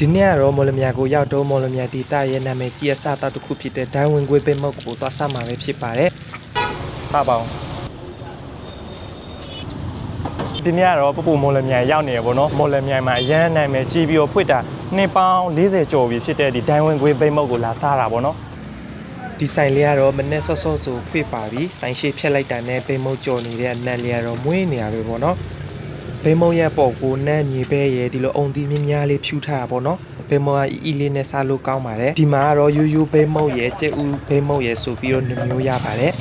ဒီနေ့ကတော့မော်လမြိုင်ကိုရောက်တော့မော်လမြိုင်ဒေသရဲ့နာမည်ကြီးအစတောက်တစ်ခုဖြစ်တဲ့ဒိုင်းဝင်ခွေးပိတ်မုတ်ကိုသွားဆမှာပဲဖြစ်ပါတယ်။စပါအောင်ဒီနေ့ကတော့ပပူမော်လမြိုင်ရောက်နေရပေါ့နော်မော်လမြိုင်မှာအရန်နာမည်ကြီးပြီးတော့ဖွင့်တာနှစ်ပေါင်း40ကျော်ပြီဖြစ်တဲ့ဒီဒိုင်းဝင်ခွေးပိတ်မုတ်ကိုလာစားတာပေါ့နော်ဒီဆိုင်လေးကတော့မနေ့စောစောဆိုဖွင့်ပါပြီဆိုင်ရှိဖြတ်လိုက်တာနဲ့ပိတ်မုတ်ကြော်နေတဲ့နတ်လေးကတော့မွေးနေရပဲပေါ့နော် ဘိမုံရဲ့ပေါ်ကိုနန်းမြေပဲရဲ့ဒီလိုအုံသီးမြင်းများလေးဖြူထားတာပေါ့နော်ဘိမုံကအီအီလေးနဲ့စားလို့ကောင်းပါတယ်ဒီမှာကတော့ယူယူဘိမုံရဲ့ကျက်ဦးဘိမုံရဲ့ဆိုပြီးတော့နှမျိုးရပါတယ်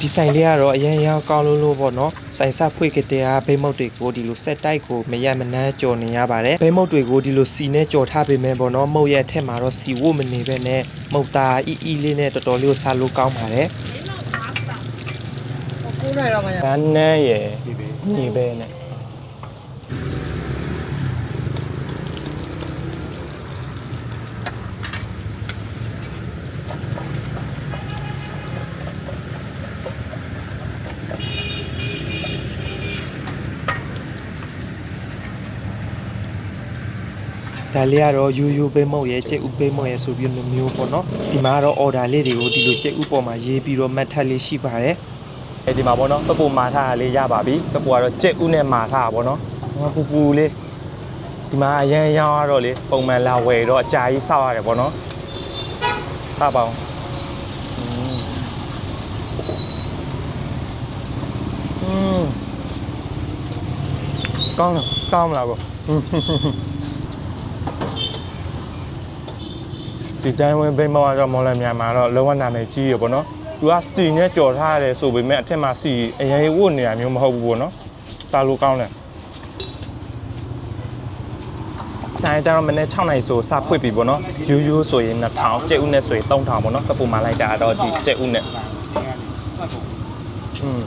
ဒီဆိုင်လေးကတော့အရင်ရောက်ကောင်းလို့လို့ပေါ့နော်ဆိုင်ဆက်ဖွေကတဲ့အားဘိမုံတွေကိုဒီလိုဆက်တိုက်ကိုမရမနှမ်းကြော်နေရပါတယ်ဘိမုံတွေကိုဒီလိုစီနဲ့ကြော်ထားပေးမယ်ပေါ့နော်မုတ်ရဲ့အထက်မှာတော့စီဝတ်မနေပဲနဲ့မုတ်သားအီအီလေးနဲ့တော်တော်လေးကိုစားလို့ကောင်းပါတယ် ကိုးနိုင်တော့မှရ။ဗန်းနန်းရယ်ညီပဲနဲ့ဒါလေးကတော့ယူယူပေးမုတ်ရဲ့ကျက်ဥပေးမုတ်ရဲ့ဆိုပြီးမျိုးမျိုးပေါ့နော်ဒီမှာကတော့ order လေးတွေကိုဒီလိုကျက်ဥပေါ်မှာရေးပြီးတော့မှတ်ထပ်လေးရှိပါတယ် အဲဒီမှာပေါ့နော်ပပူမာထားတာလေးရပါပြီပပူကတော့ကြက်ဥနဲ့မာထားတာပေါ့နော်ဟောပူပူလေးဒီမှာအရန်ရောင်းရတော့လေပုံမှန်လာဝယ်တော့အကြာကြီးစောက်ရတယ်ပေါ့နော်စပါအောင်อืมကောင်းလားကောင်းမလားကောဒီတိုင်းဝင်ဘိမမောကတော့မော်လမြိုင်မှာတော့လောကနာမည်ကြီးရပေါ့နော် သူကစတီနဲ့ကြော်ထားရတယ်ဆိုပေမဲ့အထက်မှာစီအရင်ဝတ်နေတာမျိုးမဟုတ်ဘူးပေါ့နော်စားလို့ကောင်းတယ်ဆိုင်ကြတော့မနေ့6နိုင်ဆိုစဖွင့်ပြီပေါ့နော်ယူယူဆိုရင်1000ကျက်ဥနဲ့ဆိုရင်3000ပေါ့နော်ပပူမှာလိုက်တာတော့ဒီကျက်ဥနဲ့อืม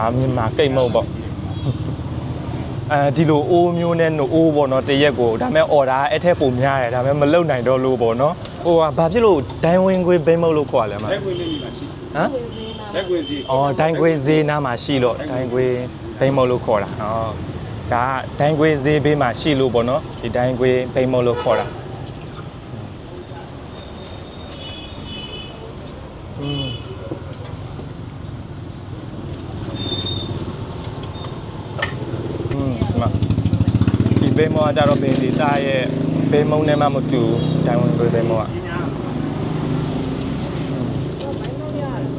အာမြန်မာကိတ်မုတ်ပေါ့အဲဒီလိုအိုးမျိုးနဲ့နို့အိုးပေါ့နော်တရက်ကိုဒါမဲ့ order အဲ့ထက်ပုံများတယ်ဒါမဲ့မလုံနိုင်တော့လို့ပေါ့နော် ဟိုကဘာဖြစ်လို့ဒိုင်းဝင်ခွေးဘိမုတ်လို့ခေါ်ရလဲမ လက်ကွင်းလေးကြီးမှာရှိ ဟမ် လက်ကွင်းစီ အော်ဒိုင်းခွေးဈေးနားမှာရှိလို့ဒိုင်းခွေးဘိမုတ်လို့ခေါ်တာဟောဒါကဒိုင်းခွေးဈေးဘေးမှာရှိလို့ပေါ့နော်ဒီဒိုင်းခွေးဘိမုတ်လို့ခေါ်တာอืมอืมဒီမှာဒီဘေးမောကကြတော့ဘယ်ဒေတာရဲ့ ဘေးမုံနဲ့မှမတူဒိုင်းဝင်ခွေးဘေးမောက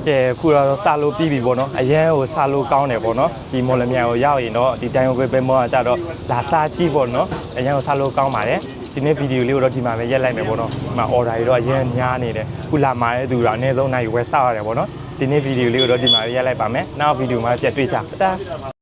ကဲခုတော့စာလို့ပြီးပြီပေါ့နော်အရန်ကိုစာလို့ကောင်းတယ်ပေါ့နော်ဒီမော်လမြိုင်ကိုရောက်ရင်တော့ဒီတိုင်းကိုပဲမောကကြတော့လာစာကြည့်ပေါ့နော်အရန်ကိုစာလို့ကောင်းပါတယ်ဒီနေ့ဗီဒီယိုလေးကိုတော့ဒီမှာပဲရက်လိုက်မယ်ပေါ့နော်ဒီမှာ order တွေတော့အရန်များနေတယ်ခုလာမှာတဲ့သူတော့အနည်းဆုံးနိုင်ဝယ်စောက်ရတယ်ပေါ့နော်ဒီနေ့ဗီဒီယိုလေးကိုတော့ဒီမှာပဲရက်လိုက်ပါမယ်နောက်ဗီဒီယိုမှာပြန်တွေ့ကြတာ